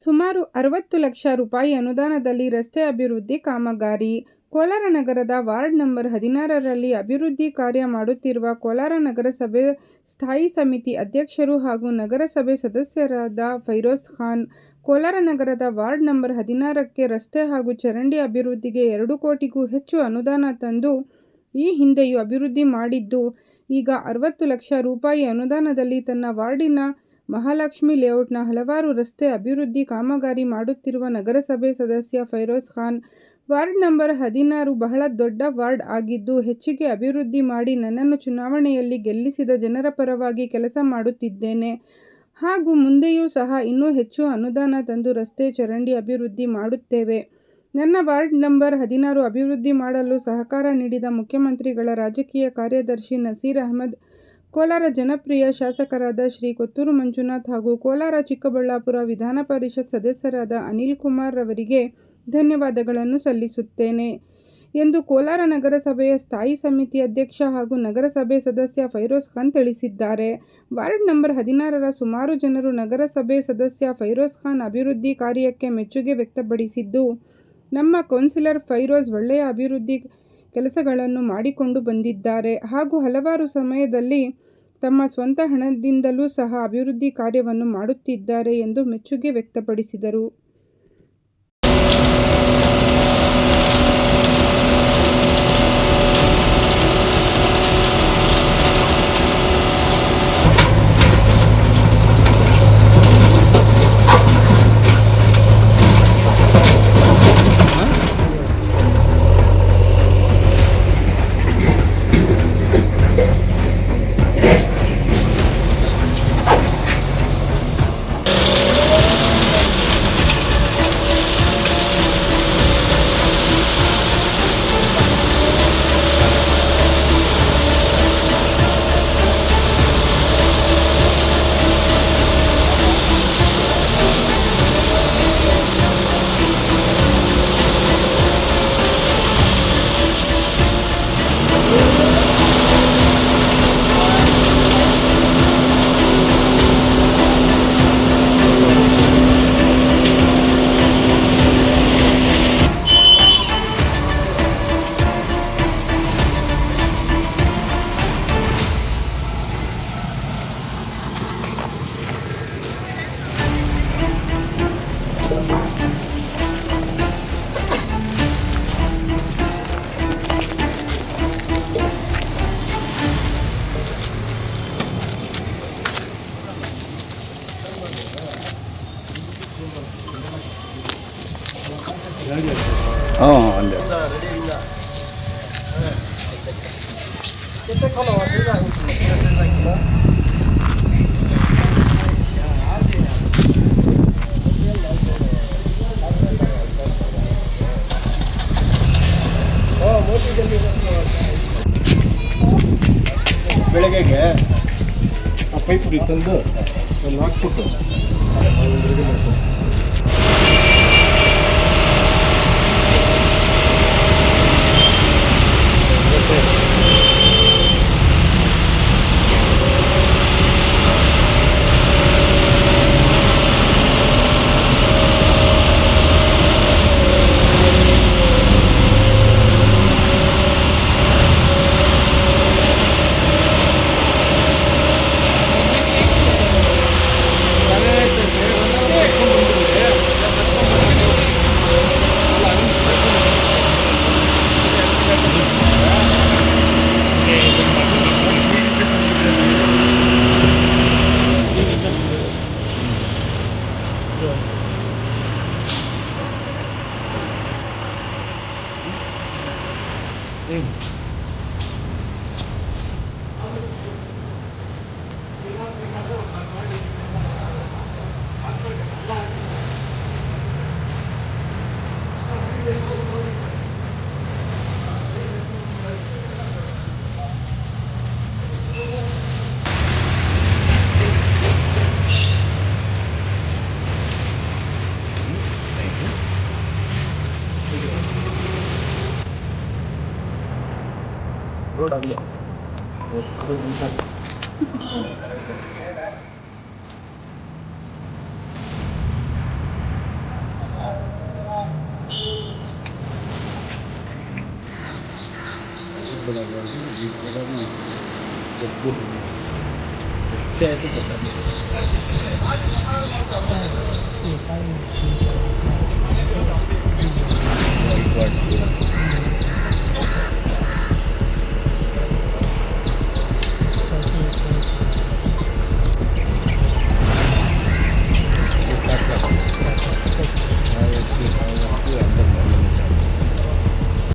ಸುಮಾರು ಅರವತ್ತು ಲಕ್ಷ ರೂಪಾಯಿ ಅನುದಾನದಲ್ಲಿ ರಸ್ತೆ ಅಭಿವೃದ್ಧಿ ಕಾಮಗಾರಿ. ಕೋಲಾರ ನಗರದ ವಾರ್ಡ್ ನಂಬರ್ ಹದಿನಾರರಲ್ಲಿ ಅಭಿವೃದ್ಧಿ ಕಾರ್ಯ ಮಾಡುತ್ತಿರುವ ಕೋಲಾರ ನಗರಸಭೆ ಸ್ಥಾಯಿ ಸಮಿತಿ ಅಧ್ಯಕ್ಷರು ಹಾಗೂ ನಗರಸಭೆ ಸದಸ್ಯರಾದ ಫೈರೋಜ್ ಖಾನ್, ಕೋಲಾರ ನಗರದ ವಾರ್ಡ್ ನಂಬರ್ ಹದಿನಾರಕ್ಕೆ ರಸ್ತೆ ಹಾಗೂ ಚರಂಡಿ ಅಭಿವೃದ್ಧಿಗೆ ಎರಡು ಕೋಟಿಗೂ ಹೆಚ್ಚು ಅನುದಾನ ತಂದು ಈ ಹಿಂದೆಯೂ ಅಭಿವೃದ್ಧಿ ಮಾಡಿದ್ದು, ಈಗ ಅರವತ್ತು ಲಕ್ಷ ರೂಪಾಯಿ ಅನುದಾನದಲ್ಲಿ ತನ್ನ ವಾರ್ಡಿನ ಮಹಾಲಕ್ಷ್ಮಿ ಲೇಔಟ್ನ ಹಲವಾರು ರಸ್ತೆ ಅಭಿವೃದ್ಧಿ ಕಾಮಗಾರಿ ಮಾಡುತ್ತಿರುವ ನಗರಸಭೆ ಸದಸ್ಯ ಫೈರೋಜ್ ಖಾನ್, ವಾರ್ಡ್ ನಂಬರ್ ಹದಿನಾರು ಬಹಳ ದೊಡ್ಡ ವಾರ್ಡ್ ಆಗಿದ್ದು, ಹೆಚ್ಚಿಗೆ ಅಭಿವೃದ್ಧಿ ಮಾಡಿ ನನ್ನನ್ನು ಚುನಾವಣೆಯಲ್ಲಿ ಗೆಲ್ಲಿಸಿದ ಜನರ ಪರವಾಗಿ ಕೆಲಸ ಮಾಡುತ್ತಿದ್ದೇನೆ ಹಾಗೂ ಮುಂದೆಯೂ ಸಹ ಇನ್ನೂ ಹೆಚ್ಚು ಅನುದಾನ ತಂದು ರಸ್ತೆ, ಚರಂಡಿ ಅಭಿವೃದ್ಧಿ ಮಾಡುತ್ತೇವೆ. ನನ್ನ ವಾರ್ಡ್ ನಂಬರ್ ಹದಿನಾರು ಅಭಿವೃದ್ಧಿ ಮಾಡಲು ಸಹಕಾರ ನೀಡಿದ ಮುಖ್ಯಮಂತ್ರಿಗಳ ರಾಜಕೀಯ ಕಾರ್ಯದರ್ಶಿ ನಸೀರ್ ಅಹಮದ್, ಕೋಲಾರ ಜನಪ್ರಿಯ ಶಾಸಕರಾದ ಶ್ರೀ ಕೊತ್ತೂರು ಮಂಜುನಾಥ್ ಹಾಗೂ ಕೋಲಾರ ಚಿಕ್ಕಬಳ್ಳಾಪುರ ವಿಧಾನ ಪರಿಷತ್ ಸದಸ್ಯರಾದ ಅನಿಲ್ ಕುಮಾರ್ ರವರಿಗೆ ಧನ್ಯವಾದಗಳನ್ನು ಸಲ್ಲಿಸುತ್ತೇನೆ ಎಂದು ಕೋಲಾರ ನಗರಸಭೆಯ ಸ್ಥಾಯಿ ಸಮಿತಿ ಅಧ್ಯಕ್ಷ ಹಾಗೂ ನಗರಸಭೆ ಸದಸ್ಯ ಫೈರೋಜ್ ಖಾನ್ ತಿಳಿಸಿದ್ದಾರೆ. ವಾರ್ಡ್ ನಂಬರ್ ಹದಿನಾರರ ಸುಮಾರು ಜನರು ನಗರಸಭೆ ಸದಸ್ಯ ಫೈರೋಜ್ ಖಾನ್ ಅಭಿವೃದ್ಧಿ ಕಾರ್ಯಕ್ಕೆ ಮೆಚ್ಚುಗೆ ವ್ಯಕ್ತಪಡಿಸಿದ್ದು, ನಮ್ಮ ಕೌನ್ಸಿಲರ್ ಫೈರೋಜ್ ಒಳ್ಳೆಯ ಅಭಿವೃದ್ಧಿ ಕೆಲಸಗಳನ್ನು ಮಾಡಿಕೊಂಡು ಬಂದಿದ್ದಾರೆ ಹಾಗೂ ಹಲವಾರು ಸಮಯದಲ್ಲಿ ತಮ್ಮ ಸ್ವಂತ ಹಣದಿಂದಲೂ ಸಹ ಅಭಿವೃದ್ಧಿ ಕಾರ್ಯವನ್ನು ಮಾಡುತ್ತಿದ್ದಾರೆ ಎಂದು ಮೆಚ್ಚುಗೆ ವ್ಯಕ್ತಪಡಿಸಿದರು. ಹಾಂ ಅಲ್ಲೇ ಬೆಳಗ್ಗೆಗೆ ಆ ಪೈಪ್ ಪುಡಿ ತಂದು ಅಲ್ಲಿ ಕೊಟ್ಟು ರೆಡಿ todavia. Sim, sai.